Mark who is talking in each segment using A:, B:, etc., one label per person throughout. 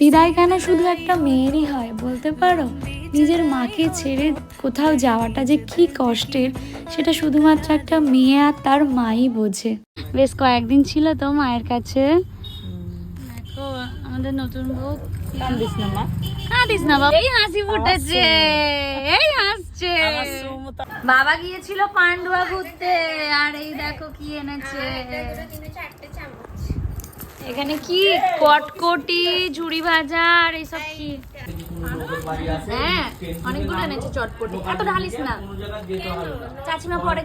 A: বিদায় কেন শুধু একটা মেয়েরই হয় বলতে পারো? নিজের মাকে ছেড়ে কোথাও যাওয়াটা যে কি কষ্টের সেটা শুধুমাত্র একটা মেয়ে আর তার মাই বোঝে। বেশ কয়েকদিন ছিল তো মায়ের কাছে। দেখো আমাদের নতুন বউ
B: কান্দিস না মা।
A: না বাবা। এই হাসি ফুটেছে এই হাসছে। বাবা গিয়েছিল পান্ডুয়া ঘুরতে আর এই দেখো কি এনেছে। এখানে কি? কটকটি, ঝুড়ি ভাজা, আর এইসব কি? হ্যাঁ অনেকগুলো চাচিমা পরে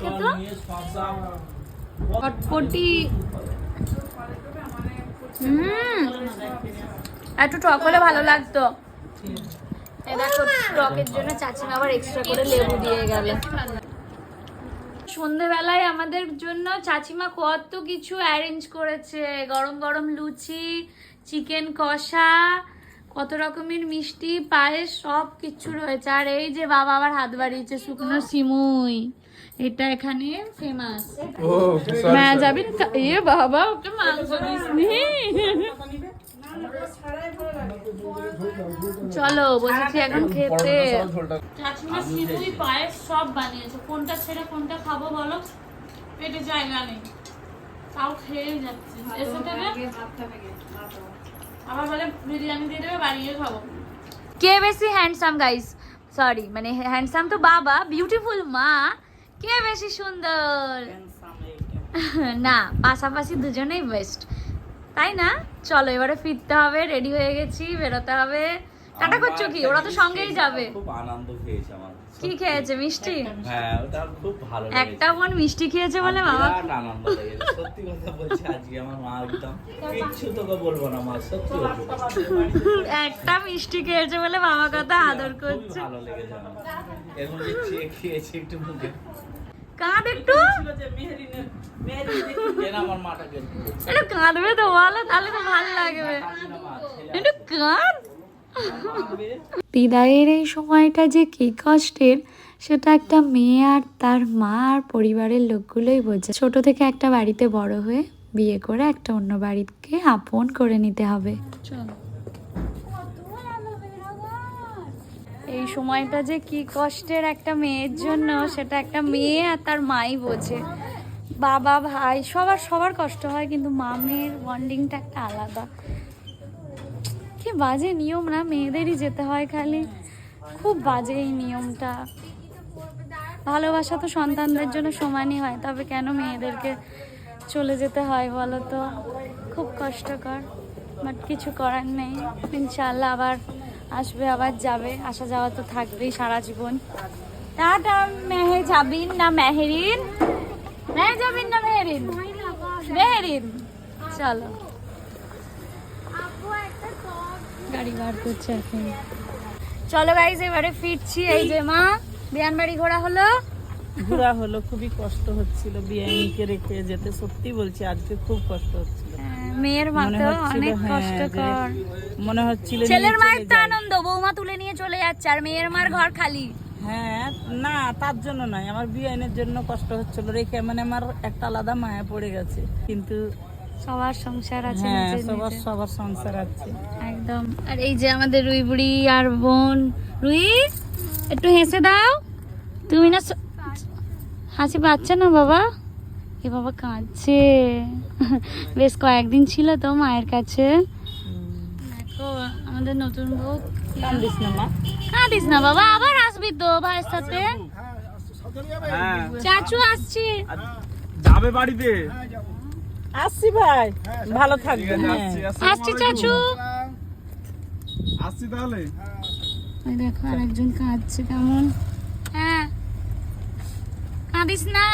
A: হুম। একটু টক হলে ভালো লাগতো। টকের জন্য চাচিমা আবার এক্সট্রা করে লেবু দিয়ে গেল। সন্ধেবেলায় আমাদের জন্য চাচিমা কত কিছু অ্যারেঞ্জ করেছে। গরম গরম লুচি চিকেন কষা কত রকমের মিষ্টি পায়েস সব কিছু রয়েছে। আর এই যে বাবা আবার হাত বাড়িয়েছে শুকনো সিমুই। এটা এখানে ফেমাস হ্যাঁ যাবি এ বাবা ওকে মাংস দিসনি চলো বসেছি এখন খেতে। চাচিমা সিমুই পায়েস সব বানিয়েছে। কোনটা ছেড়ে কোনটা খাব বলো? পেটে জায়গা নেই। তাও খেয়ে যাচ্ছে। এর সাথে না আবার বলে বিরিয়ানি দিয়ে দেবে বাড়িয়ে খাব। কে বেশি হ্যান্ডসাম গাইস সরি মানে হ্যান্ডসাম তো বাবা বিউটিফুল মা। কে বেশি সুন্দর? না পাশাপাশি দুজনেই বেস্ট তাই না? চলো এবারে ফিরতে হবে রেডি হয়ে গেছি বেরোতে হবে। টাটা করছ কি? ওরা তো সঙ্গেই যাবে।
C: খুব আনন্দ পেয়েছে আমার।
A: কি খেয়েছে? মিষ্টি?
C: হ্যাঁ ওটা খুব ভালো
A: একটা বোন মিষ্টি খেয়েছে বলে বাবা।
C: আনন্দ লেগেছে। সত্যি কথা বলছি আজকে আমার মা একদম কিচ্ছু তোকে বলব না মা সত্যি
A: একটা মিষ্টি খেয়েছে বলে বাবা কথা আদর করছে।
C: ভালো লেগেছে এরকম যে চেয়ে খেয়েছি একটু মুখে।
A: কাঁদ একটু। কাঁদবে তো বলো তাহলে তো ভালো লাগবে। একটু কাঁদ। বিদায়ের এই সময়টা যে কি কষ্টের সেটা একটা মেয়ে আর তার মা আর পরিবারের লোকগুলোই বোঝে। ছোট থেকে একটা বাড়িতে বড় হয়ে বিয়ে করে একটা অন্য বাড়িকে আপন করে নিতে হবে। এই সময়টা যে কি কষ্টের একটা মেয়ের জন্য সেটা একটা মেয়ে আর তার মাই বোঝে। বাবা ভাই সবার সবার কষ্ট হয় কিন্তু মা মেয়ের বন্ডিংটা একটা আলাদা। কি বাজে নিয়ম না? মেয়েদেরই যেতে হয় খালি। খুব বাজে এই নিয়মটা। ভালোবাসা তো সন্তানদের জন্য সমানই হয়, তবে কেন মেয়েদেরকে চলে যেতে হয় বলো তো? খুব কষ্টকর বাট কিছু করার নেই। ইনশাল্লাহ আবার আসবে, আবার যাবে। আসা যাওয়া তো থাকবেই সারা জীবন। টাটা, মেহে যাবিন না মেহেরিন? মেহে যাবিন না মেহেরিন? মেহেরিন। চলো। গাড়ি বার করছে এখন। চলো গাইজ এবারে ফিরছি। এই যে মা বিয়ান বাড়ি ঘোরা হলো।
B: ঘোরা হলো খুবই কষ্ট হচ্ছিল। বিয়াইনিকে রেখে যেতে সত্যি বলছি আজকে খুব কষ্ট হচ্ছিল।
A: হ্যাঁ, মেয়ের মা তো অনেক
B: হ্যাঁ,
A: কষ্টকর।
B: মনে হচ্ছিল
A: ছেলের মায়ের তো আনন্দ বৌমা তুলে নিয়ে চলে যাচ্ছে আর মেয়ের মার ঘর খালি।
B: হ্যাঁ না তার জন্য নয় আমার বিয়াইনের জন্য কষ্ট হচ্ছিল। রেখে মানে আমার একটা আলাদা মায়া পড়ে গেছে। কিন্তু
A: সবার সংসার আছে
B: হ্যাঁ সবার সবার সংসার আছে।
A: একদম। আর এই যে আমাদের রুই বুড়ি আর বোন। রুই একটু হেসে দাও। তুমি না হাসি পাচ্ছে না বাবা? এ বাবা কাঁদছে। বেশ কয়েকদিন ছিল তো মায়ের কাছে। দেখো আমাদের নতুন বউ
B: কান্দিস না মা?
A: কাঁদিস না বাবা আবার আসবি তো ভাইয়ের সাথে।
D: হ্যাঁ
A: চাচু আসছি।
D: যাবে বাড়িতে?
B: আসছি ভাই ভালো থাকবে হ্যাঁ।
A: আসছি চাচু।
D: আসছি তাহলে?
A: ওই দেখো আরেকজন কাঁদছে কেমন? হ্যাঁ। কাঁদিস না।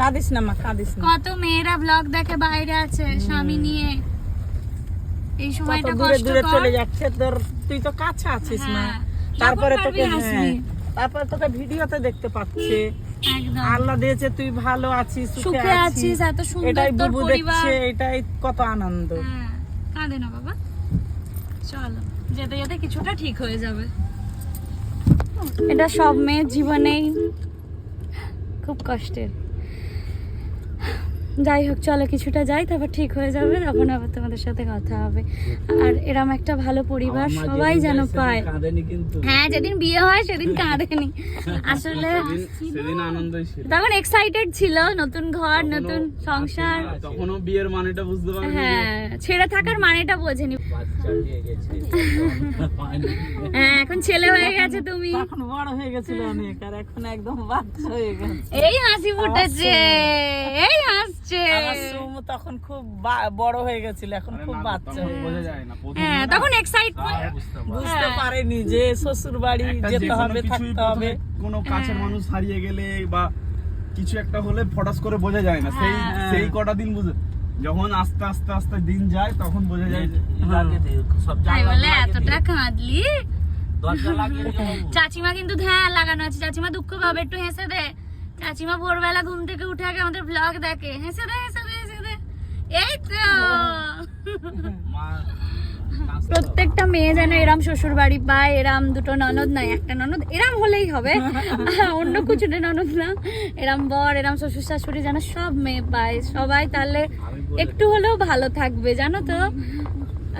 B: কাঁদিস না মা কাঁদিস না।
A: কত মেয়েরা ব্লগ দেখে বাইরে আছে স্বামী নিয়ে। এই সময়টা
B: দূরে দূরে চলে যাচ্ছে তোর তুই তো কাছে আছিস না
A: হ্যাঁ,
B: তারপরে তোকে হ্যাঁ তারপরে তোকে ভিডিওতে দেখতে পাচ্ছে। আল্লাহ দিয়েছে তুই ভালো আছিস
A: সুখে আছিস। এত সুন্দর
B: এটাই বুবু দেখছে এটাই কত আনন্দ।
A: হ্যাঁ কাঁদে না বাবা। চলো যেতে যেতে কিছুটা ঠিক হয়ে যাবে। এটা সব মেয়ের জীবনেই খুব কষ্টের। যাই হোক চলো কিছুটা যাই তারপর ঠিক হয়ে যাবে তখন আবার তোমাদের সাথে কথা হবে। আর এরম একটা ভালো পরিবার সবাই যেন পায়। হ্যাঁ যেদিন বিয়ে হয় সেদিন কাঁদেনি। আসলে তখন এক্সাইটেড ছিল নতুন ঘর নতুন সংসার।
D: তখনও বিয়ের মানেটা বুঝতে পারিনি।
A: হ্যাঁ ছেড়ে থাকার মানেটা বোঝেনি। হ্যাঁ এখন ছেলে হয়ে গেছে তুমি।
B: তখন বড় হয়ে গেছিল অনেক আর এখন একদম বাচ্চা হয়ে গেছে।
A: এই হাসি ফুটেছে।
B: আমার সুমু তখন খুব বড় হয়ে গেছিল এখন খুব বাচ্চা। হয়ে
D: বোঝা যায় না
A: হ্যাঁ তখন এক্সাইটমেন্ট
B: বুঝতে পারেনি যে শ্বশুর বাড়ি যেতে হবে থাকতে হবে।
D: কোনো কাছের মানুষ হারিয়ে গেলে বা কিছু একটা হলে ফটাস করে বোঝা যায় না। সেই
B: হ্যাঁ।
D: সেই কটা দিন বুঝে যখন আস্তে আস্তে আস্তে দিন যায় তখন বোঝা যায় যে
C: সব
A: তাই বলে এতটা কাঁদলি। চাচিমা কিন্তু ধ্যান লাগানো আছে। চাচিমা দুঃখ পাবে একটু হেসে দে। চাচিমা ভোরবেলা ঘুম থেকে উঠে আগে আমাদের ব্লগ দেখে। হেসে দে হেসে দে হেসে দে। এই তো। প্রত্যেকটা মেয়ে যেন এরাম শ্বশুর বাড়ি পায় এরাম দুটো ননদ নাই একটা ননদ এরাম হলেই হবে। অন্য কিছুতে ননদ না। এরাম বর এরাম শ্বশুর শাশুড়ি যেন সব মেয়ে পায়। সবাই তাহলে একটু হলেও ভালো থাকবে জানো তো?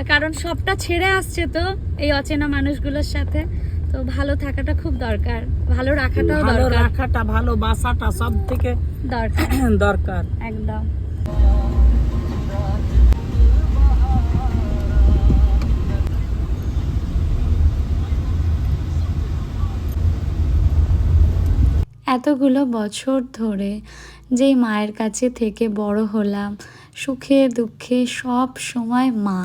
A: কারণ সবটা ছেড়ে আসছে তো এই অচেনা মানুষগুলোর সাথে। তো ভালো থাকাটা খুব দরকার ভালো রাখাটাও
B: ভালো
A: দরকার।
B: রাখাটা ভালো বাসাটা সব থেকে
A: দরকার।
B: দরকার।
A: একদম। এতগুলো বছর ধরে যেই মায়ের কাছে থেকে বড় হলাম সুখে দুঃখে সব সময় মা।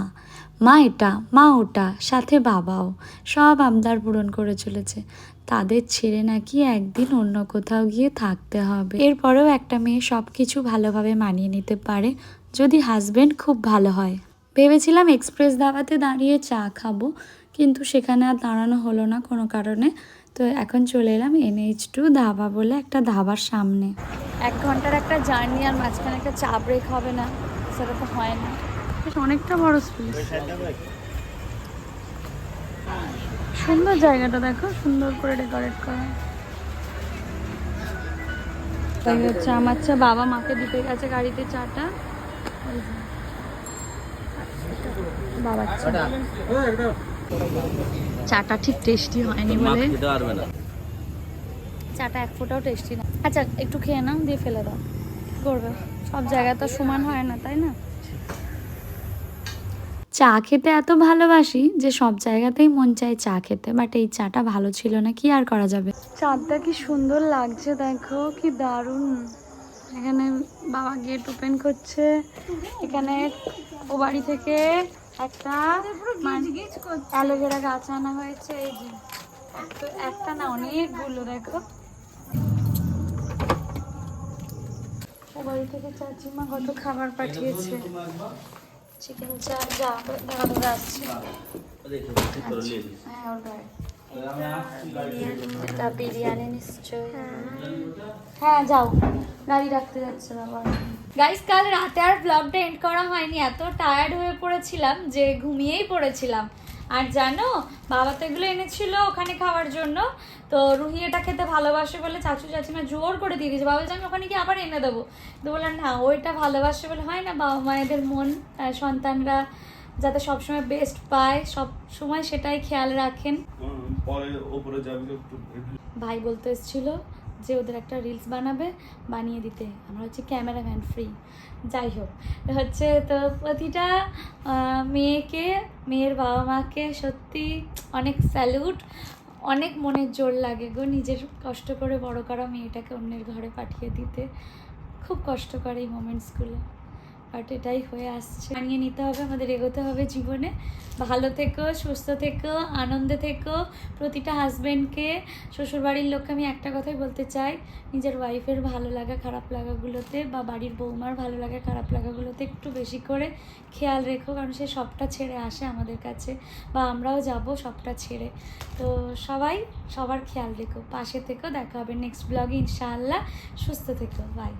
A: মা এটা মা ওটা সাথে বাবাও, সব আবদার পূরণ করে চলেছে। তাদের ছেড়ে নাকি একদিন অন্য কোথাও গিয়ে থাকতে হবে। এরপরেও একটা মেয়ে সব কিছু ভালোভাবে মানিয়ে নিতে পারে যদি হাজবেন্ড খুব ভালো হয়। ভেবেছিলাম এক্সপ্রেস ধাবাতে দাঁড়িয়ে চা খাব, কিন্তু সেখানে আর দাঁড়ানো হলো না কোনো কারণে। তো এখন চলে এলাম এনএইচ টু ধাবা বলে একটা ধাবার সামনে। এক ঘণ্টার একটা জার্নি আর মাঝখানে একটা চা ব্রেক হবে না, সেটা তো হয় না। অনেকটা বড় স্পেস সুন্দর জায়গাটা দেখো সুন্দর করে ডেকোরেট করা। তাই হচ্ছে আমার চা বাবা মাকে দিতে গেছে গাড়িতে চাটা। বাবার চা। চাটা ঠিক টেস্টি হয়নি বলে। চাটা এক ফোঁটাও টেস্টি না। আচ্ছা একটু খেয়ে নাও দিয়ে ফেলে দাও। করবে। সব জায়গায় তো সমান হয় না তাই না? চা খেতে এত ভালোবাসি যে সব জায়গাতেই মন চায় চা খেতে বাট এই চাটা ভালো ছিল না, কি আর করা যাবে? চাঁদটা কি সুন্দর লাগছে দেখো, কি দারুণ। এখানে বাবা গেট ওপেন করছে। এখানে ও বাড়ি থেকে একটা অ্যালোভেরা গাছ আনা হয়েছে, এই যে। একটা না অনেকগুলো, দেখো। ও বাড়ি থেকে চাচিমা কত খাবার পাঠিয়েছে। চিকেন চাপ যা। হ্যাঁ বিরিয়ানি নিশ্চয়ই। হ্যাঁ যাও। গাড়ি রাখতে যাচ্ছে গাইস কাল রাতে আর ব্লগটা এন্ড করা হয়নি। এত টায়ার্ড হয়ে পড়েছিলাম যে ঘুমিয়েই পড়েছিলাম। আর জানো বাবা তো এগুলো এনেছিল ওখানে খাওয়ার জন্য। তো রুহি এটা খেতে ভালোবাসে বলে চাচু চাচিমা জোর করে দিয়ে দিয়েছে। বাবা জানো ওখানে কি আবার এনে দেবো। তো বললাম না ওইটা ভালোবাসে বলে হয় না বাবা মায়েদের মন সন্তানরা যাতে সবসময় বেস্ট পায় সব সময় সেটাই খেয়াল রাখেন। ভাই বলতে এসেছিল যে ওদের একটা রিলস বানাবে, বানিয়ে দিতে। আমরা হচ্ছে ক্যামেরাম্যান ফ্রি যাই হোক, হচ্ছে তো প্রতিটা মেয়েকে, মেয়ের বাবা মাকে সত্যি অনেক স্যালুট অনেক মনের জোর লাগে গো নিজের কষ্ট করে বড় করা মেয়েটাকে অন্যের ঘরে পাঠিয়ে দিতে। খুব কষ্ট করে এই মোমেন্টসগুলো বাট এটাই হয়ে আসছে। মানিয়ে নিতে হবে, আমাদের এগোতে হবে জীবনে। ভালো থেকো, সুস্থ থেকো, আনন্দে থেকো। প্রতিটা হাজব্যান্ডকে শ্বশুরবাড়ির লোককে আমি একটা কথাই বলতে চাই, নিজের ওয়াইফের ভালো লাগা, খারাপ লাগাগুলোতে বা বাড়ির বৌমার ভালো লাগা, খারাপ লাগাগুলোতে একটু বেশি করে খেয়াল রেখো, কারণ সে সবটা ছেড়ে আসে আমাদের কাছে, বা আমরাও যাব সবটা ছেড়ে। তো সবাই, সবার খেয়াল রেখো। পাশে থেকো, দেখা হবে নেক্সট ব্লগে ইনশাআল্লাহ। সুস্থ থেকো বাই